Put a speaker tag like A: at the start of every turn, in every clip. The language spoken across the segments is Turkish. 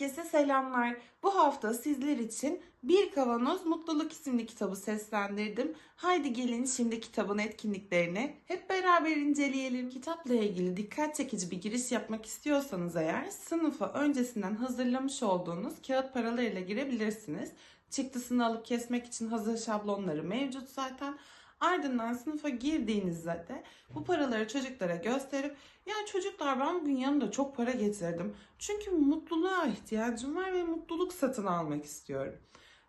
A: Herkese selamlar. Bu hafta sizler için Bir Kavanoz Mutluluk isimli kitabı seslendirdim. Haydi gelin şimdi kitabın etkinliklerini hep beraber inceleyelim. Kitapla ilgili dikkat çekici bir giriş yapmak istiyorsanız eğer sınıfa öncesinden hazırlamış olduğunuz kağıt paralarıyla girebilirsiniz. Çıktısını alıp kesmek için hazır şablonları mevcut zaten. Ardından sınıfa girdiğinizde de bu paraları çocuklara gösterip ya çocuklar ben bugün yanımda çok para getirdim. Çünkü mutluluğa ihtiyacım var ve mutluluk satın almak istiyorum.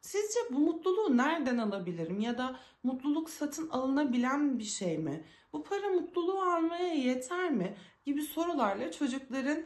A: Sizce bu mutluluğu nereden alabilirim ya da mutluluk satın alınabilen bir şey mi? Bu para mutluluğu almaya yeter mi? gibi sorularla çocukların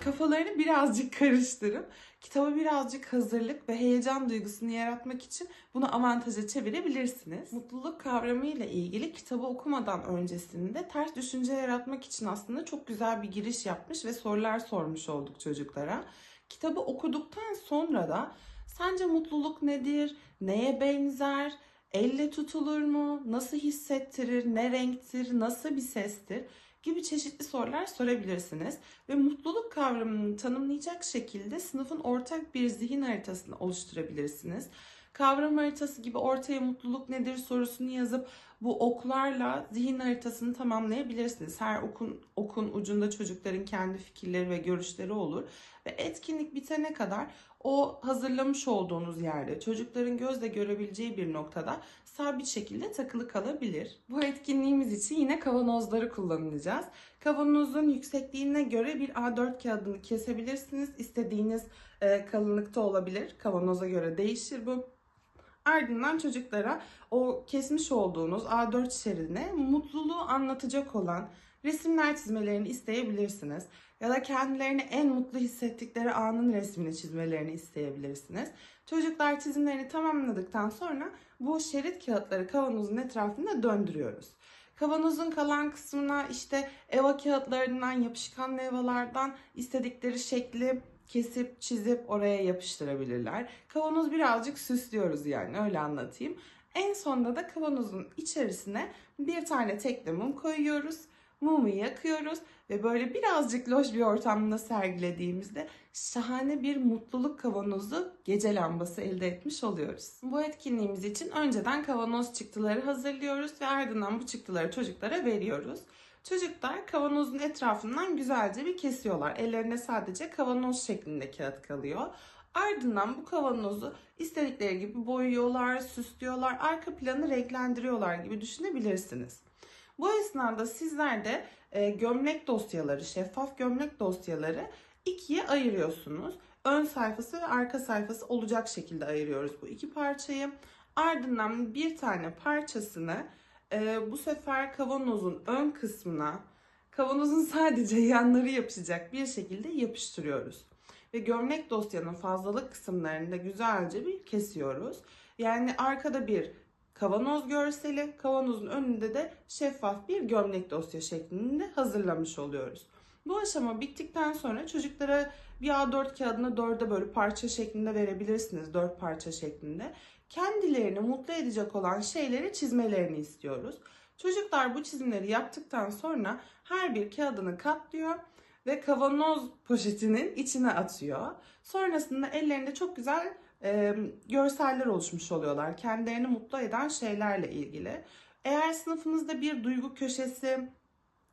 A: kafalarını birazcık karıştırıp kitaba birazcık hazırlık ve heyecan duygusunu yaratmak için bunu avantaja çevirebilirsiniz. Mutluluk kavramı ile ilgili kitabı okumadan öncesinde ters düşünce yaratmak için aslında çok güzel bir giriş yapmış ve sorular sormuş olduk çocuklara. Kitabı okuduktan sonra da sence mutluluk nedir? Neye benzer? Elle tutulur mu? Nasıl hissettirir? Ne renktir? Nasıl bir sestir? Gibi çeşitli sorular sorabilirsiniz. Ve mutluluk kavramını tanımlayacak şekilde sınıfın ortak bir zihin haritasını oluşturabilirsiniz. Kavram haritası gibi ortaya mutluluk nedir sorusunu yazıp bu oklarla zihin haritasını tamamlayabilirsiniz. Her okun, okun ucunda çocukların kendi fikirleri ve görüşleri olur. Ve etkinlik bitene kadar o hazırlamış olduğunuz yerde çocukların gözle görebileceği bir noktada sabit şekilde takılı kalabilir. Bu etkinliğimiz için yine kavanozları kullanacağız. Kavanozun yüksekliğine göre bir A4 kağıdını kesebilirsiniz. İstediğiniz e, kalınlıkta olabilir. Kavanoza göre değişir bu. Ardından çocuklara o kesmiş olduğunuz A4 şeridine mutluluğu anlatacak olan resimler çizmelerini isteyebilirsiniz. Ya da kendilerini en mutlu hissettikleri anın resmini çizmelerini isteyebilirsiniz. Çocuklar çizimlerini tamamladıktan sonra bu şerit kağıtları kavanozun etrafında döndürüyoruz. Kavanozun kalan kısmına işte eva kağıtlarından, yapışkan evalardan istedikleri şekli kesip çizip oraya yapıştırabilirler. Kavanoz birazcık süslüyoruz yani öyle anlatayım. En sonunda da kavanozun içerisine bir tane tekli mum koyuyoruz. Mumu yakıyoruz ve böyle birazcık loş bir ortamda sergilediğimizde şahane bir mutluluk kavanozu gece lambası elde etmiş oluyoruz. Bu etkinliğimiz için önceden kavanoz çıktıları hazırlıyoruz ve ardından bu çıktıları çocuklara veriyoruz. Çocuklar kavanozun etrafından güzelce bir kesiyorlar. Ellerinde sadece kavanoz şeklinde kağıt kalıyor. Ardından bu kavanozu istedikleri gibi boyuyorlar, süslüyorlar, arka planı renklendiriyorlar gibi düşünebilirsiniz. Bu esnada sizler de e, gömlek dosyaları, şeffaf gömlek dosyaları ikiye ayırıyorsunuz. Ön sayfası ve arka sayfası olacak şekilde ayırıyoruz bu iki parçayı. Ardından bir tane parçasını e, bu sefer kavanozun ön kısmına, kavanozun sadece yanları yapışacak bir şekilde yapıştırıyoruz. Ve gömlek dosyanın fazlalık kısımlarını da güzelce bir kesiyoruz. Yani arkada bir kavanoz görseli, kavanozun önünde de şeffaf bir gömlek dosya şeklinde hazırlamış oluyoruz. Bu aşama bittikten sonra çocuklara bir A4 kağıdına dörde böyle parça şeklinde verebilirsiniz. Dört parça şeklinde. Kendilerini mutlu edecek olan şeyleri çizmelerini istiyoruz. Çocuklar bu çizimleri yaptıktan sonra her bir kağıdını katlıyor ve kavanoz poşetinin içine atıyor. Sonrasında ellerinde çok güzel e, görseller oluşmuş oluyorlar. Kendilerini mutlu eden şeylerle ilgili. Eğer sınıfınızda bir duygu köşesi,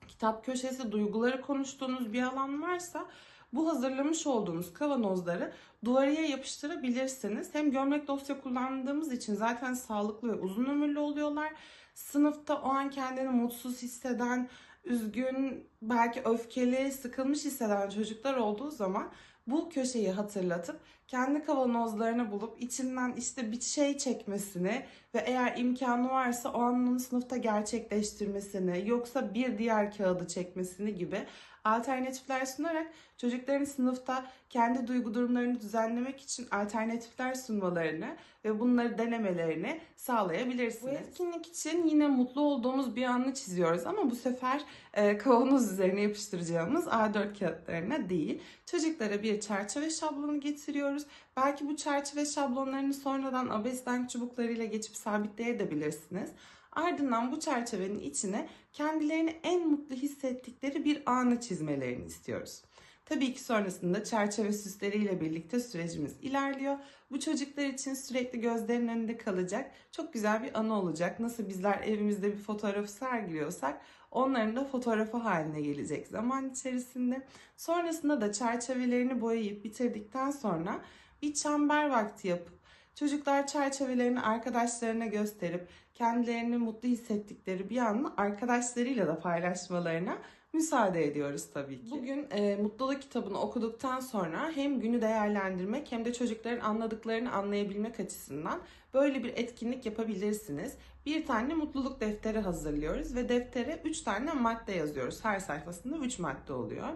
A: kitap köşesi, duyguları konuştuğunuz bir alan varsa bu hazırlamış olduğunuz kavanozları duvarıya yapıştırabilirsiniz. Hem gömlek dosya kullandığımız için zaten sağlıklı ve uzun ömürlü oluyorlar. Sınıfta o an kendini mutsuz hisseden, üzgün, belki öfkeli, sıkılmış hisseden çocuklar olduğu zaman bu köşeyi hatırlatıp kendi kavanozlarını bulup içinden işte bir şey çekmesini ve eğer imkanı varsa o anın sınıfta gerçekleştirmesini yoksa bir diğer kağıdı çekmesini gibi alternatifler sunarak çocukların sınıfta kendi duygu durumlarını düzenlemek için alternatifler sunmalarını ve bunları denemelerini sağlayabilirsiniz. Bu etkinlik için yine mutlu olduğumuz bir anı çiziyoruz ama bu sefer e, kavanoz üzerine yapıştıracağımız A4 kağıtlarına değil. Çocuklara bir çerçeve şablonu getiriyoruz. Belki bu çerçeve şablonlarını sonradan abesten çubuklarıyla geçip sabitleyebilirsiniz. Ardından bu çerçevenin içine kendilerini en mutlu hissettikleri bir anı çizmelerini istiyoruz. Tabii ki sonrasında çerçeve süsleriyle birlikte sürecimiz ilerliyor. Bu çocuklar için sürekli gözlerinin önünde kalacak çok güzel bir anı olacak. Nasıl bizler evimizde bir fotoğrafı sergiliyorsak onların da fotoğrafı haline gelecek zaman içerisinde. Sonrasında da çerçevelerini boyayıp bitirdikten sonra bir çember vakti yapıp çocuklar çerçevelerini arkadaşlarına gösterip kendilerini mutlu hissettikleri bir anı arkadaşlarıyla da paylaşmalarına müsaade ediyoruz tabii ki. Bugün e, mutluluk kitabını okuduktan sonra hem günü değerlendirmek hem de çocukların anladıklarını anlayabilmek açısından böyle bir etkinlik yapabilirsiniz. Bir tane mutluluk defteri hazırlıyoruz ve deftere 3 tane madde yazıyoruz. Her sayfasında 3 madde oluyor.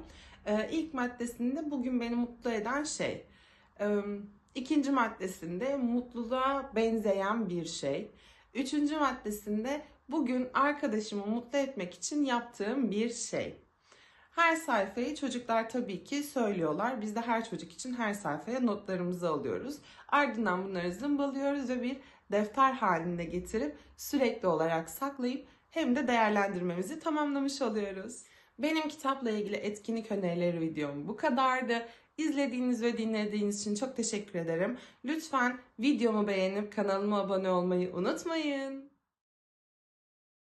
A: E, ilk maddesinde bugün beni mutlu eden şey. E, ikinci maddesinde mutluluğa benzeyen bir şey. Üçüncü maddesinde bugün arkadaşımı mutlu etmek için yaptığım bir şey. Her sayfayı çocuklar tabii ki söylüyorlar. Biz de her çocuk için her sayfaya notlarımızı alıyoruz. Ardından bunları zımbalıyoruz ve bir defter halinde getirip sürekli olarak saklayıp hem de değerlendirmemizi tamamlamış oluyoruz. Benim kitapla ilgili etkinlik önerileri videom bu kadardı. İzlediğiniz ve dinlediğiniz için çok teşekkür ederim. Lütfen videomu beğenip kanalıma abone olmayı unutmayın.